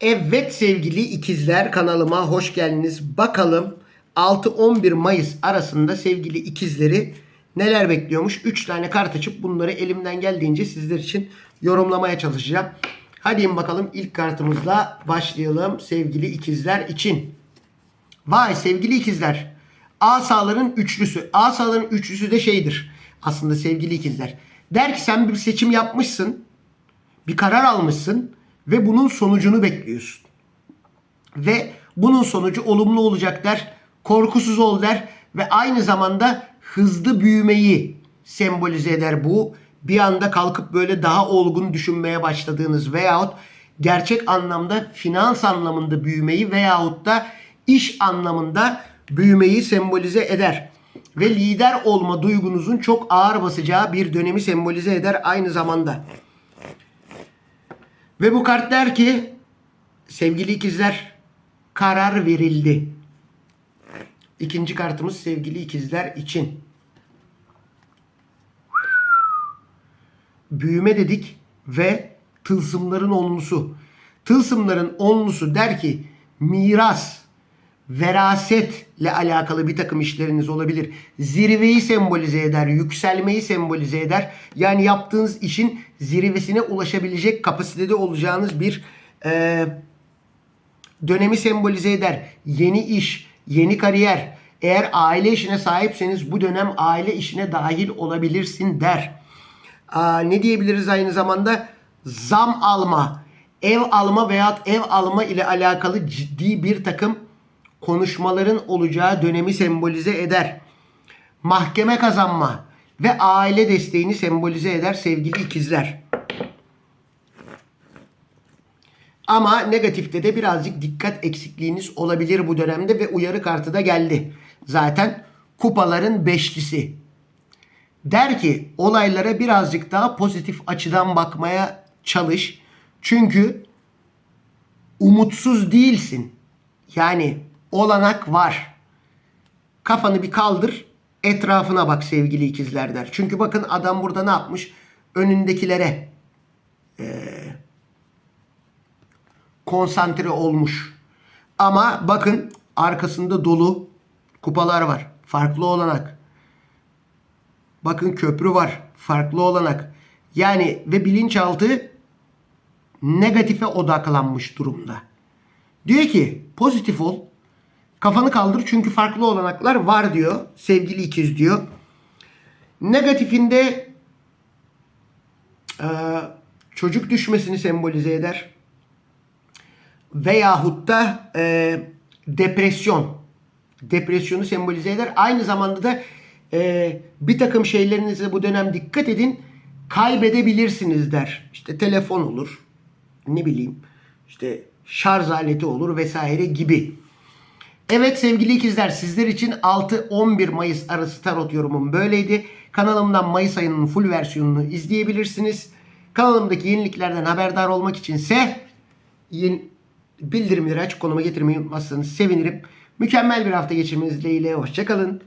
Evet sevgili ikizler kanalıma hoş geldiniz. Bakalım 6-11 Mayıs arasında sevgili ikizleri neler bekliyormuş. 3 tane kart açıp bunları elimden geldiğince sizler için yorumlamaya çalışacağım. Hadi bakalım ilk kartımızla başlayalım sevgili ikizler için. Vay sevgili ikizler. Asaların üçlüsü. Asaların üçlüsü de şeydir. Aslında sevgili ikizler. Der ki sen bir seçim yapmışsın. Bir karar almışsın. Ve bunun sonucunu bekliyorsun. Ve bunun sonucu olumlu olacak der. Korkusuz ol der. Ve aynı zamanda hızlı büyümeyi sembolize eder bu. Bir anda kalkıp böyle daha olgun düşünmeye başladığınız veyahut gerçek anlamda finans anlamında büyümeyi veyahut da iş anlamında büyümeyi sembolize eder. Ve lider olma duygunuzun çok ağır basacağı bir dönemi sembolize eder aynı zamanda. Ve bu kart der ki sevgili ikizler karar verildi. İkinci kartımız sevgili ikizler için. Büyüme dedik ve tılsımların onlusu. Tılsımların onlusu der ki miras, verasetle alakalı bir takım işleriniz olabilir. Zirveyi sembolize eder, yükselmeyi sembolize eder. Yani yaptığınız işin zirvesine ulaşabilecek kapasitede olacağınız bir e, dönemi sembolize eder. Yeni iş, yeni kariyer. Eğer aile işine sahipseniz bu dönem aile işine dahil olabilirsin der. Aa, ne diyebiliriz aynı zamanda? Zam alma, ev alma veya ev alma ile alakalı ciddi bir takım konuşmaların olacağı dönemi sembolize eder. Mahkeme kazanma ve aile desteğini sembolize eder sevgili ikizler. Ama negatifte de birazcık dikkat eksikliğiniz olabilir bu dönemde ve uyarı kartı da geldi. Zaten kupaların beşlisi. Der ki olaylara birazcık daha pozitif açıdan bakmaya çalış. Çünkü umutsuz değilsin. Yani olanak var. Kafanı bir kaldır, etrafına bak sevgili ikizler der. Çünkü bakın adam burada ne yapmış? Önündekilere eee, konsantre olmuş. Ama bakın arkasında dolu kupalar var. Farklı olanak. Bakın köprü var. Farklı olanak. Yani ve bilinçaltı negatife odaklanmış durumda. Diyor ki pozitif ol. Kafanı kaldır çünkü farklı olanaklar var diyor. Sevgili ikiz diyor. Negatifinde eee, çocuk düşmesini sembolize eder. Veyahut da eee, depresyon. Depresyonu sembolize eder. Aynı zamanda da eee, bir takım şeylerinize bu dönem dikkat edin. Kaybedebilirsiniz der. İşte telefon olur. Ne bileyim. işte şarj aleti olur vesaire gibi. Evet sevgili ikizler sizler için 6-11 Mayıs arası tarot yorumum böyleydi. Kanalımdan Mayıs ayının full versiyonunu izleyebilirsiniz. Kanalımdaki yeniliklerden haberdar olmak içinse yeni bildirimleri açık konuma getirmeyi unutmazsanız sevinirim. Mükemmel bir hafta geçirmeniz dileğiyle. Hoşçakalın.